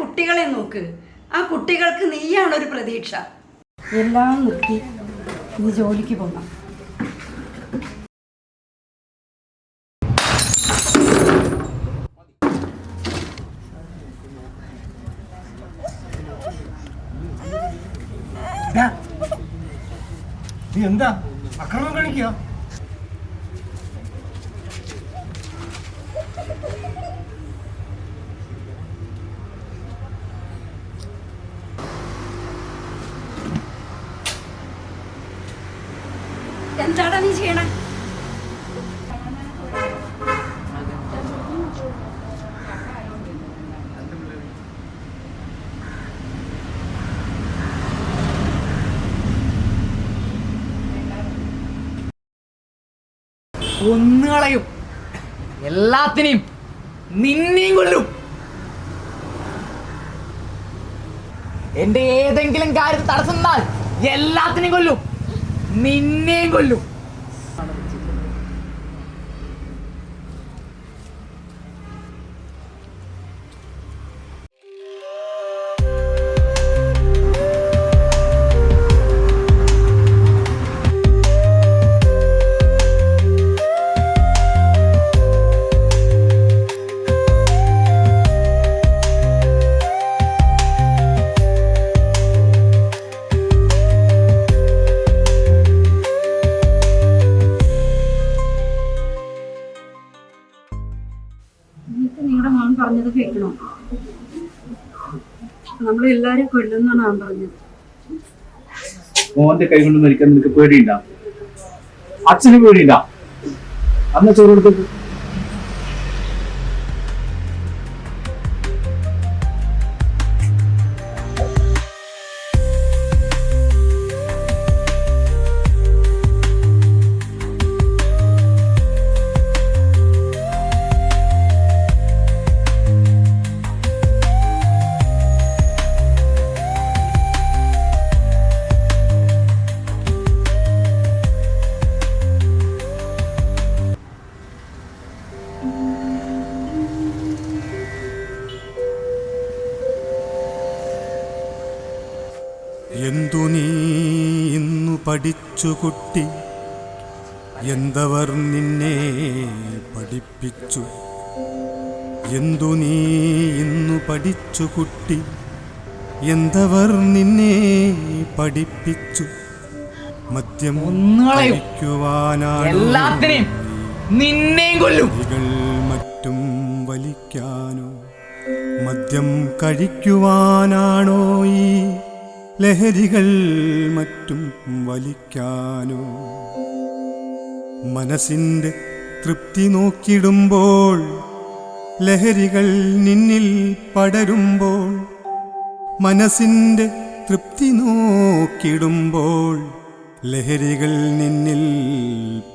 കുട്ടികളെ നോക്ക്. ആ കുട്ടികൾക്ക് നീയാണ് ഒരു പ്രതീക്ഷ. എല്ലാം നിർത്തി നീ ജോലിക്ക് പോകണം ഡാ, നീ എന്താ? അക്രമം കാണിക്കുക എന്താടാ നീ ചെയ്യണേ? കൊന്നുകളയും. എല്ലാത്തിനെയും നിന്നെയും കൊല്ലും. എന്റെ ഏതെങ്കിലും കാര്യത്തിൽ തടസ്സം എല്ലാത്തിനെയും കൊല്ലും. നിന്നെയും കൊല്ലും. നമ്മളെല്ലാരും കൊല്ലുന്നാണ് പറഞ്ഞത്. മോന്റെ കൈകൊണ്ട് മരിക്കാൻ നിനക്ക് പേടിയുണ്ടാ? അച്ഛനും പേടിയുണ്ടാ? അന്ന് ചോറ് കൊടുത്തു. കുട്ടി എന്തവർ നിന്നെ പഠിപ്പിച്ചു? എന്തു നീ ഇന്നു പഠിച്ചു കുട്ടി എന്തവർ നിന്നെ പഠിപ്പിച്ചു? മദ്യം കഴിക്കുവാനാണോ നിന്നെയും കൊല്ലും. മറ്റും വലിക്കാനോ? മദ്യം കഴിക്കുവാനാണോ ഈ ലഹരികൾ മറ്റും വലിക്കാനോ? മനസ്സിന്റെ തൃപ്തി നോക്കിടുമ്പോൾ ലഹരികൾ നിന്നിൽ പടരുമ്പോൾ മനസ്സിന്റെ തൃപ്തി നോക്കിടുമ്പോൾ ലഹരികൾ നിന്നിൽ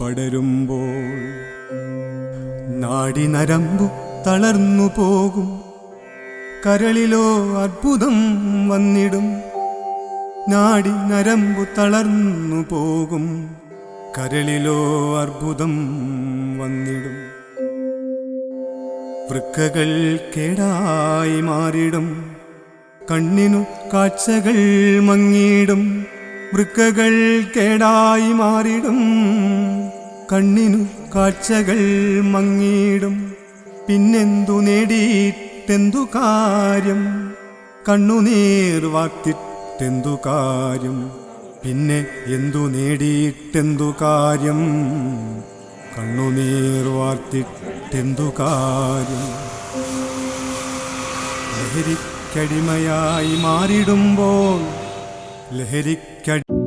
പടരുമ്പോൾ നാടി നരമ്പു തളർന്നു പോകും. കരളിലോ അത്ഭുതം വന്നിടും. നാടി നരമ്പു തളർന്നു പോകും. കരളിലോ അർബുദം വന്നിടും. വൃക്കകൾ കേടായി മാറിടും. കണ്ണിനു കാഴ്ചകൾ മങ്ങിയിടും. വൃക്കകൾ കേടായി മാറിടും. കണ്ണിനു കാഴ്ചകൾ മങ്ങിയിടും. പിന്നെന്തു നേടിയിട്ടെന്തു കാര്യം? കണ്ണുനീർ വാർത്തിട്ടെന്തു കാര്യം? പിന്നെ എന്തു നേടിയിട്ടെന്തു കാര്യം? കണ്ണുനീർ വാർത്തിട്ടെന്തു കാര്യം? ലഹരിക്കടിമയായി മാറിടുമ്പോൾ ലഹരിക്കടി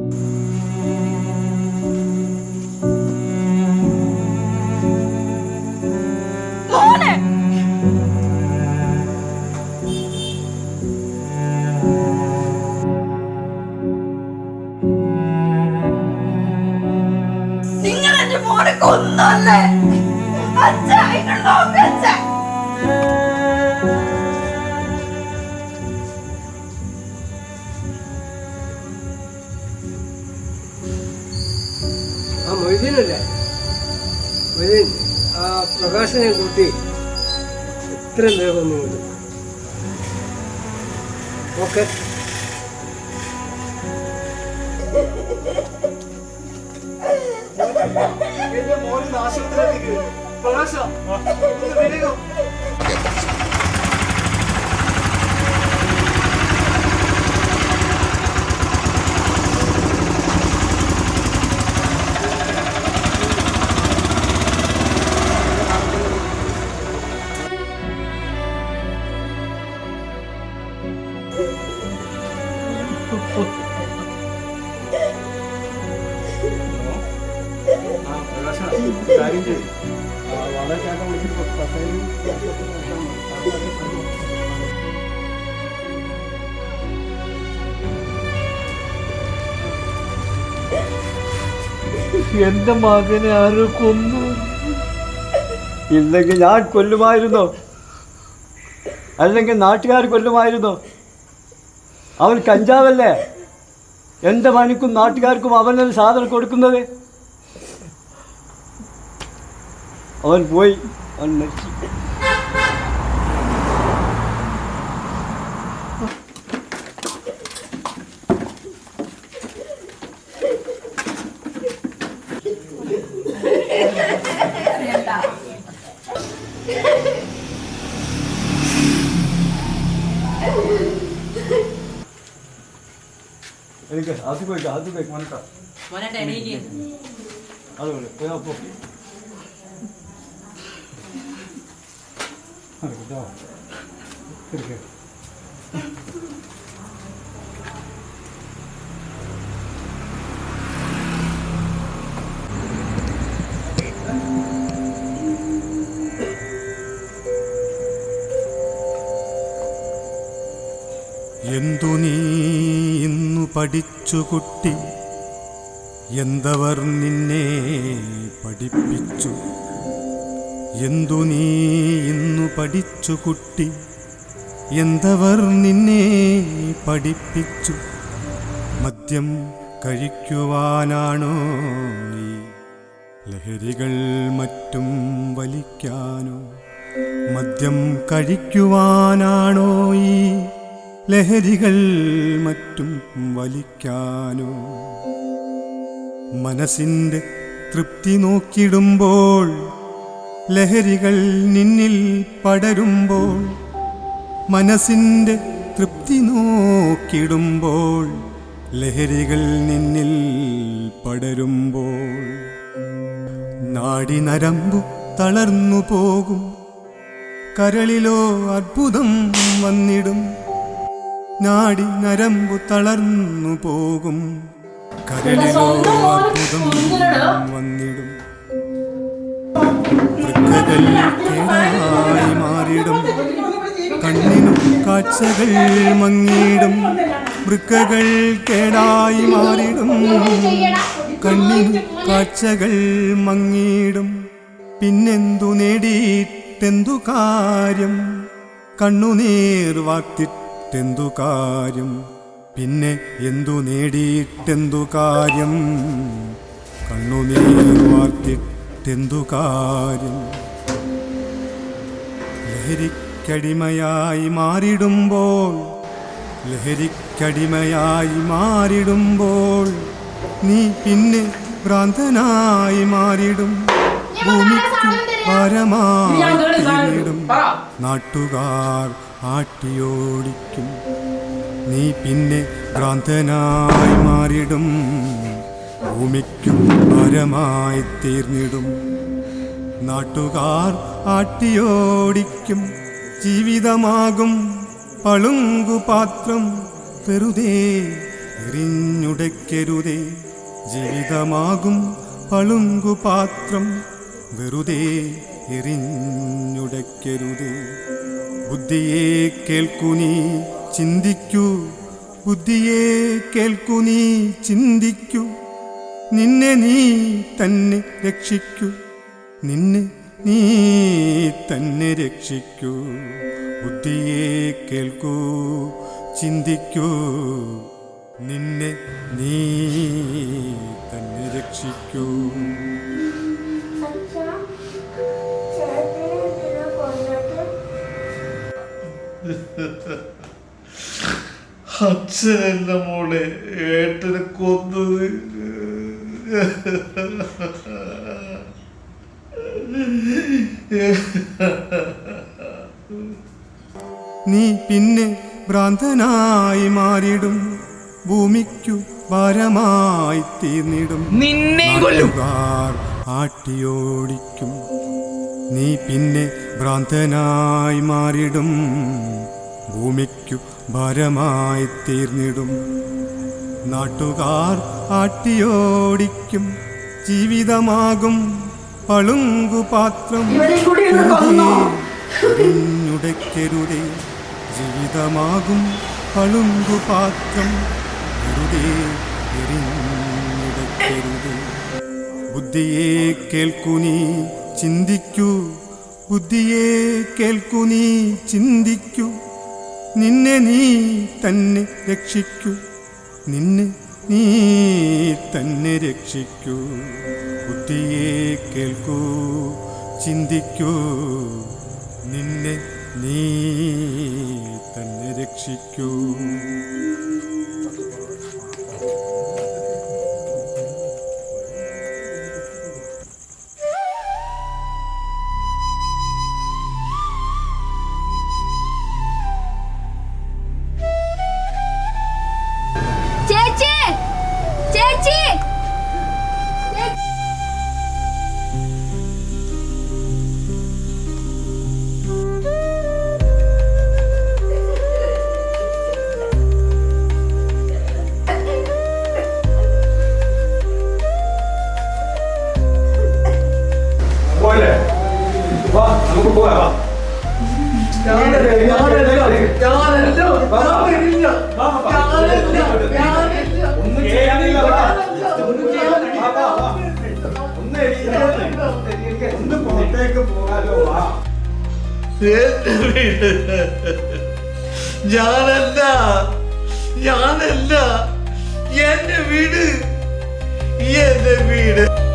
പ്രകാശനം കൂട്ടി ഇത്രയും വേഗം നീങ്ങുന്നു ഓക്കെ. എന്റെ മോനിന്ന് ആശുപത്രിയിലേക്ക് പ്രകാശം വേഗം. വിളിച്ചിട്ട് എന്റെ മകനെ ആര് കൊന്നു. ഇല്ലെങ്കിൽ ഞാൻ കൊല്ലുമായിരുന്നോ? അല്ലെങ്കിൽ നാട്ടുകാർ കൊല്ലുമായിരുന്നോ? അവൻ കഞ്ചാവല്ലേ? എന്റെ മണിക്കും നാട്ടുകാർക്കും അവനൊരു സാധനം കൊടുക്കുന്നത്? അവൻ പോയി. അവൻ മരിച്ചു. എനിക്ക് അത് പോയി അത് പോയി മനക്കാ അതുപോലെ പോയാ പോ എന്തു പഠിച്ചു കുട്ടി. എന്തവർ നിന്നെ പഠിപ്പിച്ചു? എന്തു നീ ഇന്നു പഠിച്ചു കുട്ടി? എന്തവർ നിന്നെ പഠിപ്പിച്ചു? മദ്യം കഴിക്കുവാനാണോ നീ? ലഹരികൾ മറ്റും വലിക്കാനോ? മദ്യം കഴിക്കുവാനാണോ ഈ ലഹരികൾ മറ്റും വലിക്കാനോ മനസ്സിന്റെ തൃപ്തി നോക്കിടുമ്പോൾ ലഹരികൾ നിന്നിൽ പടരുമ്പോൾ മനസ്സിന്റെ തൃപ്തി നോക്കിടുമ്പോൾ ലഹരികൾ നിന്നിൽ പടരുമ്പോൾ നാടി നരമ്പു തളർന്നു പോകും കരളിലോ അത്ഭുതം വന്നിടും നാടി നരമ്പു തളർന്നു പോകും. കരളിലോ അത്ഭുതം വന്നിടും. കേടായി മാറിടും കണ്ണിനും കാഴ്ചകൾ മങ്ങിടും വൃക്കകൾ കേടായി മാറിടും കണ്ണിനും കാഴ്ചകൾ മങ്ങിടും പിന്നെന്തു നേടിയിട്ടെന്തു കാര്യം? കണ്ണുനീർ വാർത്തിട്ടെന്തു കാര്യം പിന്നെ എന്തു നേടിയിട്ടെന്തു കാര്യം? കണ്ണുനീർ വാർത്തിട്ടെന്തു കാര്യം. ലഹരിക്കടിമയായി മാറിടുമ്പോൾ ലഹരിക്കടിമയായി മാറിടുമ്പോൾ നീ പിന്നെ ഭ്രാന്തനായി മാറിടും. ഭൂമിക്കു പരമായി നാട്ടുകാർ ആട്ടിയോടിക്കും നീ പിന്നെ ഭ്രാന്തനായി മാറിടും ഭൂമിക്കും പരമായി തീർന്നിടും. നാട്ടുകാർ ആട്ടിയോടിക്കും. ജീവിതമാകും പളുങ്കുപാത്രം. വെറുതെ എറിഞ്ഞുടയ്ക്കരുതേ. ജീവിതമാകും പളുങ്കുപാത്രം. വെറുതെ എറിഞ്ഞുടയ്ക്കരുതേ. ബുദ്ധിയെ കേൾക്കുനി ചിന്തിക്കൂ. ബുദ്ധിയെ കേൾക്കുനി ചിന്തിക്കൂ. നിന്നെ നീ തന്നെ രക്ഷിക്കൂ. നിന്നെ നീ തന്നെ രക്ഷിക്കൂ. ബുദ്ധിയെ കേൾക്കൂ ചിന്തിക്കൂ. നിന്നെ നീ തന്നെ രക്ഷിക്കൂ. അച്ഛനല്ല മോളെ ഏട്ടനെ കൊന്നത്. നീ പിന്നെ ഭ്രാന്തനായി മാറിടും ഭൂമിക്കു ഭാരമായി തീർന്നിടും. നിന്നെ ആട്ടിയോടിക്കും. നീ പിന്നെ ഭ്രാന്തനായി മാറിടും. ഭൂമിക്കു ഭാരമായി തീർന്നിടും നാട്ടുകാർ ആട്ടിയോടിക്കും. ജീവിതമാകും പളുങ്കുപാത്രം. ജീവിതമാകും പളുങ്കുപാത്രം. വെറുതെ ബുദ്ധിയെ കേൾക്കുനീ ചിന്തിക്കൂ. ബുദ്ധിയെ കേൾക്കു നീ ചിന്തിക്കൂ. നിന്നെ നീ തന്നെ രക്ഷിക്കൂ. നിന്നെ നീ തന്നെ രക്ഷിക്കൂ. ബുദ്ധിയെ കേൾക്കൂ ചിന്തിക്കൂ. നിന്നെ നീ തന്നെ രക്ഷിക്കൂ. ഞാനല്ല ഞാനല്ല. എന്റെ വീട്. എന്റെ വീട്.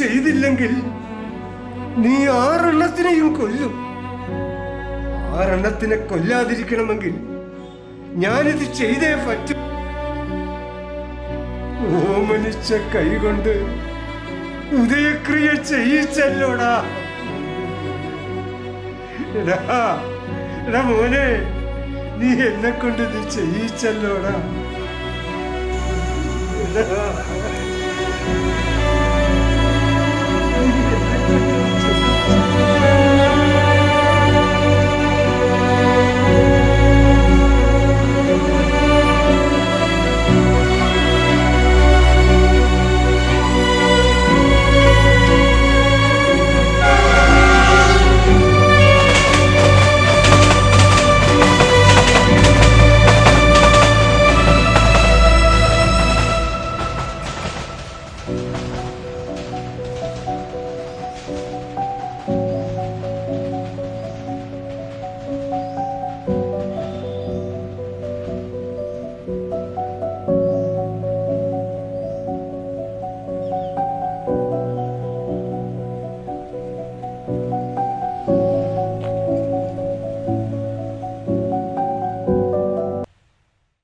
ചെയ്തില്ലെങ്കിൽ നീ ആറെണ്ണത്തിനെയും കൊല്ലും. ആറെണ്ണത്തിനെ കൊല്ലാതിരിക്കണമെങ്കിൽ ഞാനിത് ചെയ്തേ പറ്റൂ. ഓമനിച്ച കൈകൊണ്ട് ഉദയക്രിയ ചെയ്യിച്ചല്ലോടാ. മോനെ നീ എന്നെ കൊണ്ട് ഇത് ചെയ്യിച്ചല്ലോടാ. എടാ.